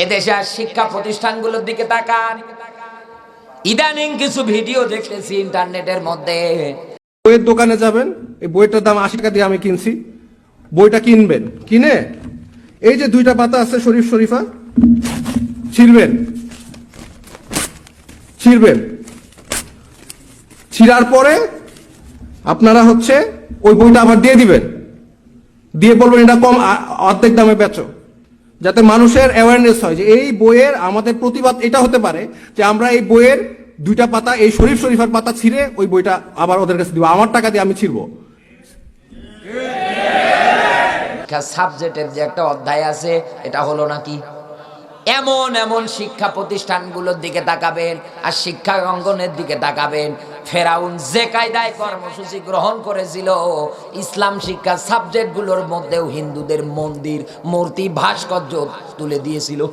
এদেশে আর শিক্ষা প্রতিষ্ঠানগুলোর দিকে তাকান। ইদানিং কিছু ভিডিও দেখেছি ইন্টারনেটের মধ্যে। বইয়ের দোকানে যাবেন, এই বইটার দাম আশি টাকা দিয়ে আমি কিনছি। বইটা কিনবেন, কিনে এই যে দুইটা পাতা আছে শরীফ শরীফা, ছিঁড়বেন ছিঁড়বেন। ছিঁড়ার পরে আপনারা হচ্ছে ওই বইটা আবার দিয়ে দিবেন। দিয়ে বলবেন এটা কম অর্ধেক দামে বেচো। যাতে মানুষের অ্যাওয়ারনেস হয় যে এই বইয়ের আমাদের প্রতিবাদ এটা হতে পারে যে আমরা এই বইয়ের দুইটা পাতা, এই শরীফ শরীফার পাতা ছিঁড়ে ওই বইটা আবার ওদের কাছে দিব। আমার টাকা দিয়ে আমি ছিঁড়ব। সাবজেক্টের যে একটা অধ্যায় আছে, এটা হলো নাকি? এমন এমন শিক্ষা প্রতিষ্ঠানগুলোর দিকে তাকাবেন আর শিক্ষা অঙ্গনের দিকে তাকাবেন। ফেরাউন যে কায়দায় কর্মসূচি গ্রহণ করেছিল, ইসলাম শিক্ষা সাবজেক্টগুলোর মধ্যেও হিন্দুদের মন্দির, মূর্তি, ভাস্কর্য তুলে দিয়েছিল।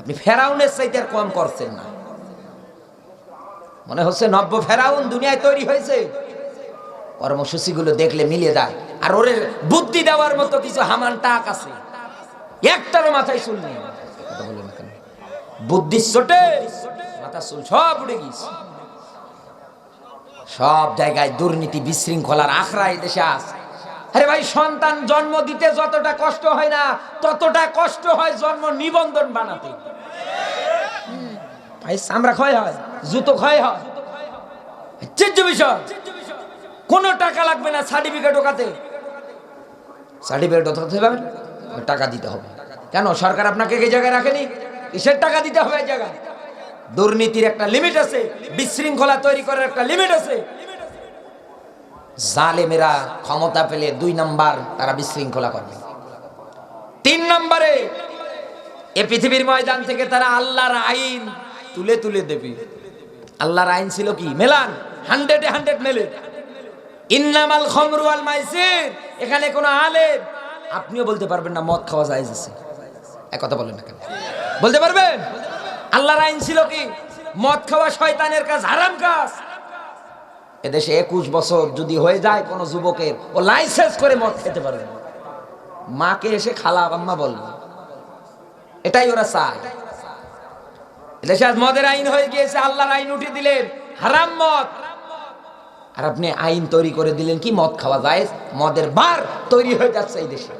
আপনি ফেরাউনের চাইতে আর কম করছেন না। মনে হচ্ছে নব্য ফেরাউন দুনিয়ায় তৈরি হয়েছে। কর্মসূচিগুলো দেখলে মিলে যায়। আর ওরে বুদ্ধি দেওয়ার মতো কিছু হামান টাক আছে। একটারও মাথায় চুল নেই? বুদ্ধি চোটে মাথা চুল সব উড়ে গিয়েছে। সব জায়গায় দুর্নীতি বিশৃঙ্খলার আখড়া দেশে আছে। আরে ভাই, সন্তান জন্ম দিতে যতটা কষ্ট হয় না, ততটা কষ্ট হয় জন্ম নিবন্ধন বানাতে। ভাই, চামড়া ক্ষয় হয়, জুতো ক্ষয় হয়। আশ্চর্য বিষয়। কোনো টাকা লাগবে না সার্টিফিকেট ওকাতে। সার্টিফিকেট হবে টাকা দিতে হবে। কেন? সরকার আপনাকে এই জায়গায় রাখেনি? কিসের টাকা দিতে হবে এই জায়গায়? দুর্নীতির একটা লিমিট আছে, বিশৃঙ্খলা তৈরি করার একটা লিমিট আছে। জালেমেরা ক্ষমতা পেলে দুই নাম্বার তারা বিশৃঙ্খলা করবে। তিন নম্বরে, এ পৃথিবীর ময়দান থেকে তারা আল্লাহর আইন তুলে তুলে দেবে। আল্লাহর আইন ছিল কি? মেলান। হান্ড্রেডে হান্ড্রেড মেলে। ইন্নামাল খমরু আল মাইসির। এখানে কোনো আলেম আপনিও বলতে পারবেন না, মদ খাওয়া যায় আছে। এক কথা বলেন না কেন? বলতে পারবেন? আল্লাহর আইন ছিল কি? মদ খাওয়া শয়তানের কাজ, হারাম কাজ। এদেশে একুশ বছর যদি হয়ে যায়, কোনো যুবকের, ও লাইসেন্স করে মদ খেতে পারবে। মাকে এসে খালা আম্মা বলবে এটাই ওরা চায়। এদেশে আজ মদের আইন হয়ে গিয়েছে, আল্লাহর আইন উঠে দিলেন, হারাম মদ। আর আপনি আইন তৈরি করে দিলেন কি? মদ খাওয়া যায় মদের বার তৈরি হয়ে যাচ্ছে এই দেশে।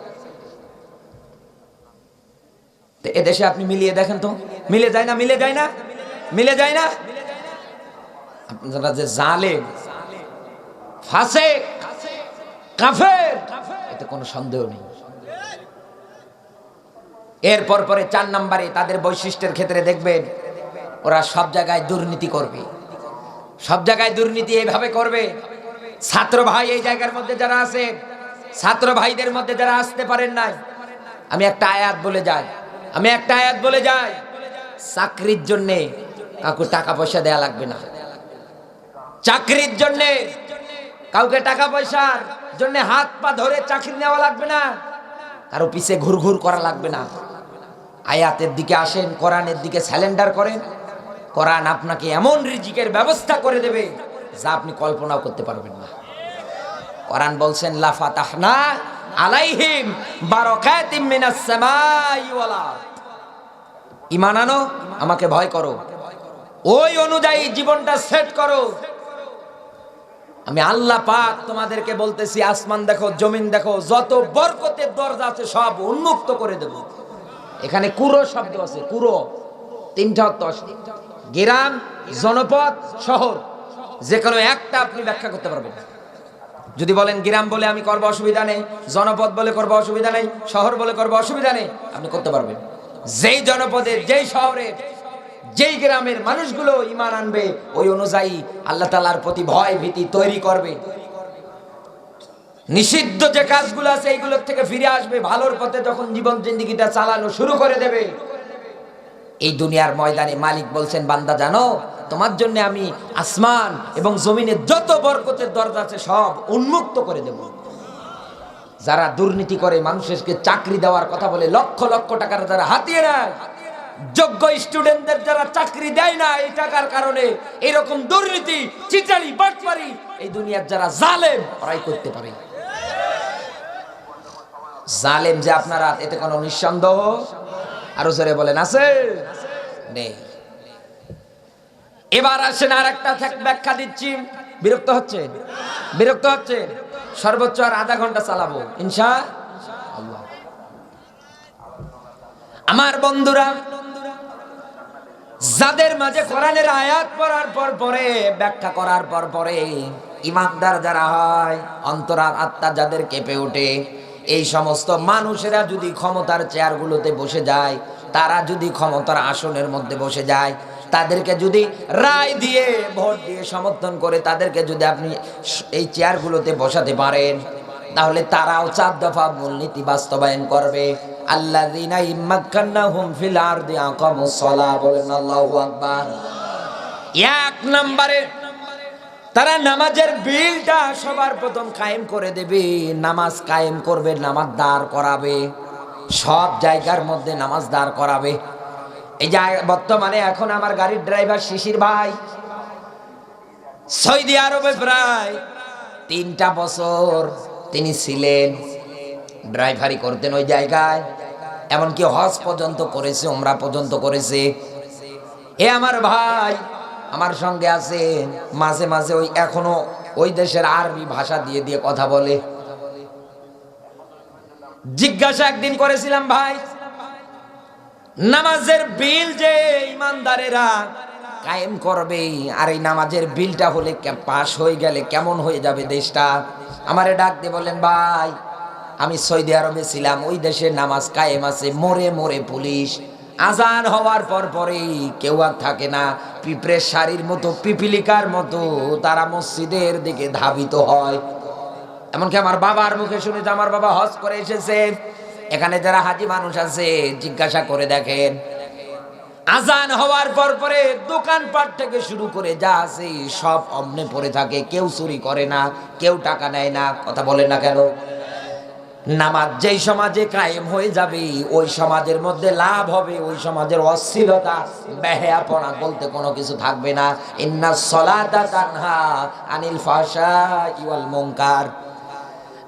এদেশে আপনি মিলিয়ে দেখেন তো? মিলে যায় না, মিলে যায় না? মিলে যায় না? আপনারা যে কাফের, এতে কোনো সন্দেহ নেই। এরপর পরে চার নম্বরে তাদের বৈশিষ্ট্যের ক্ষেত্রে দেখবেন, ওরা সব জায়গায় দুর্নীতি করবে। সব জায়গায় দুর্নীতি এইভাবে করবে। ছাত্র ভাই এই জায়গার মধ্যে যারা আছে, ছাত্র ভাইদের মধ্যে যারা আসতে পারেন নাই, আমি একটা আয়াত বলে যাই। আমি একটা আয়াত বলে যাই, চাকরির জন্য কাউকে টাকা পয়সা দেয়া লাগবে না। চাকরির জন্য কাউকে টাকা পয়সার জন্য হাত পা ধরে চাকরি নেওয়া লাগবে না। কারও পিছে ঘুরঘুর করা লাগবে না। আয়াতের দিকে আসেন, কোরআনের দিকে স্যালেন্ডার করেন। কোরআন আপনাকে এমন রিজিকের ব্যবস্থা করে দেবে যা আপনি কল্পনাও করতে পারবেন না। কোরআন বলছেন লাফাতাহনা আলাইহিম বারাকাতিম মিনাস সামাই। ঈমান আনো, আমাকে ভয় করো। ওই অনুযায়ী জীবনটা সেট করো। আমি আল্লাহ পাক তোমাদেরকে বলতেছি, আসমান দেখো, জমিন দেখো, যত বরকতের দরজা আছে সব উন্মুক্ত করে দেব। এখানে কুরো শব্দ আছে, কুরো। তিনটা অর্থ গ্রাম, জনপদ, শহর, যে কোনো একটা আপনি ব্যাখ্যা করতে পারবেন। যদি বলেন গ্রাম বলে আমি করব অসুবিধা নেই, জনপদ বলে করব অসুবিধা নেই, শহর বলে করব অসুবিধা নেই, আপনি করতে পারবেন। যেই জনপদের যেই শহরের যেই গ্রামের মানুষগুলো ইমান আনবে, ওই অনুযায়ী আল্লাহ তালার প্রতি ভয় ভীতি তৈরি করবে। নিষিদ্ধ যে কাজগুলো আছে, এইগুলোর থেকে ফিরে আসবে, ভালোর পথে যখন জীবন জিন্দিগিটা চালানো শুরু করে দেবে। এই দুনিয়ার ময়দানে মালিক বলছেন, বান্দা, জানো, তোমার জন্য আমি আসমান এবং জমিনের যত বরকতের দরজা আছে সব উন্মুক্ত করে দেব। যারা দুর্নীতি করে মানুষকে চাকরি দেওয়ার কথা বলে, লক্ষ লক্ষ টাকার যারা হাতিয়ে নেয়, যোগ্য স্টুডেন্টদের যারা চাকরি দেয় না, এই টাকার কারণে এরকম দুর্নীতি, চিটারি, বাটপারি এই দুনিয়ার যারা জালেম, ওরাই করতে পারে। জালেম যে আপনারা এতে কোনো নিঃসন্দেহ? আরও জোরে বলেন, আছে? নেই। এবার আসেন আর একটা ব্যাখ্যা দিচ্ছি। বিরক্ত হচ্ছে? বিরক্ত হচ্ছে? সর্বোচ্চ আর আধা ঘণ্টা চালাবো, ইনশা আমার বন্ধুরা, যাদের মাঝে কোরআনের আয়াত পড়ার পর পরে, ব্যাখ্যা করার পর পরে, ইমানদার যারা হয় অন্তরার আত্মা যাদের কেঁপে ওঠে এই সমস্ত মানুষেরা যদি ক্ষমতার চেয়ারগুলোতে বসে যায়, তারা যদি ক্ষমতার আসনের মধ্যে বসে যায়, তাদেরকে যদি রায় দিয়ে, ভোট দিয়ে সমর্থন করে, তাদেরকে যদি আপনি এই চেয়ারগুলোতে বসাতে পারেন, তাহলে তারাও চার দফা মূলনীতি বাস্তবায়ন করবে। আল্লাহ এক নম্বরে তারা নামাজের বিলটা সবার প্রথম কায়েম করে দেবে। নামাজ কায়েম করবে, নামাজ দাঁড় করাবে। সব জায়গার মধ্যে নামাজ দাঁড় করাবে। এই যে বর্তমানে এখন আমার গাড়ির ড্রাইভার শিশির ভাই, সৌদি আরবে প্রায় তিনটা বছর তিনি ছিলেন। ড্রাইভারি করতেন ওই জায়গায়, এমনকি হজ পর্যন্ত করেছে ওমরা পর্যন্ত করেছে। এ আমার ভাই আমার সঙ্গে আছে, মাঝে মাঝে ওই এখনও ওই দেশের আরবি ভাষা দিয়ে দিয়ে কথা বলে। জিজ্ঞাসা একদিন করেছিলাম, ভাই, নামাজের বিল যে ইমানদারেরা কায়েম করবে, আর এই নামাজের বিলটা হলে পাশ হয়ে গেলে কেমন হয়ে যাবে দেশটা? আমারে ডাক দিয়ে বললেন, ভাই, আমি সৌদি আরবে ছিলাম, ওই দেশে নামাজ কায়েম আছে, মোরে মোরে পুলিশ আজান হওয়ার পর পরেই কেউ আর থাকে না। পিঁপড়ের শাড়ির মতো, পিপিলিকার মতো তারা মসজিদের দিকে ধাবিত হয়। এমনকি আমার বাবার মুখে শুনেছি আমার বাবা হজ করে এসেছে। এখানে যারা হাজি মানুষ আছে, জিজ্ঞাসা করে দেখেন। আজান হওয়ার পর পরে দোকানপাট থেকে শুরু করে যা আছে সব অমনে পড়ে থাকে। কেউ চুরি করে না, কেউ টাকা নেয় না, কথা বলে না কেন? নামাজ যেই সমাজে কায়েম হয়ে যাবে, ওই সমাজের মধ্যে লাভ হবে, ওই সমাজের অশ্লীলতা, বেহায়াপনা বলতে কোনো কিছু থাকবে না। ইন্না সলাতা তানহা আনিল ফাশা ইওয়াল মুনকার।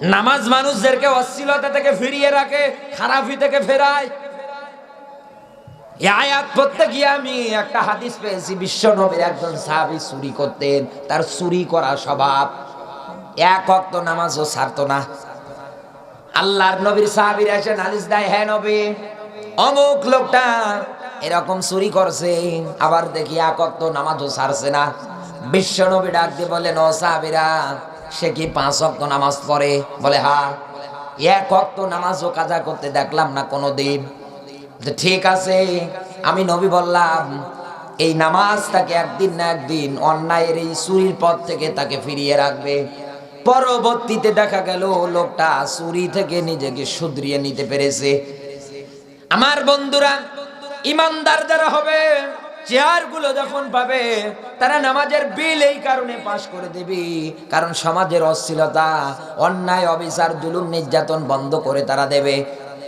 নামাজ মানুষদেরকে অশ্লীলতা থেকে ফিরিয়ে রাখে, খারাপি থেকে ফেরায়। গিয়ে আমি একটা হাদিস পেয়েছি, বিশ্ব নবীর একজন সাহাবী চুরি করতেন, তার চুরি করা স্বভাব। এক অক্ত নামাজও ছাড়তো না। আল্লাহর নবীর সাহাবীর এসে নালিশ দেয় হ্যাঁ নবী, অমুক লোকটা এরকম চুরি করছে, আবার দেখি এক অক্ত নামাজও ছাড়ছে না। বিশ্ব নবী ডাক দিয়ে বলেন ও সাহাবীরা, সে কি পাঁচ অক্ত নামাজ পড়ে? বলে, হা, এক অক্ত নামাজও কাজা করতে দেখলাম না কোনো দিন ঠিক আছে। আমি নবী বললাম, এই নামাজ তাকে একদিন না একদিন অন্যায়ের এই চুরির পথ থেকে তাকে ফিরিয়ে রাখবে। পরবর্তীতে দেখা গেল লোকটা চুরি থেকে নিজেকে শুধরিয়ে নিতে পেরেছে। আমার বন্ধুরা ইমানদার যারা হবে, চেয়ারগুলো যখন পাবে, তারা নামাজের বিল এই কারণে পাশ করে দেবে, কারণ সমাজের অশ্লীলতা, অন্যায়, অবিচার দুলুম নির্যাতন বন্ধ করে তারা দেবে।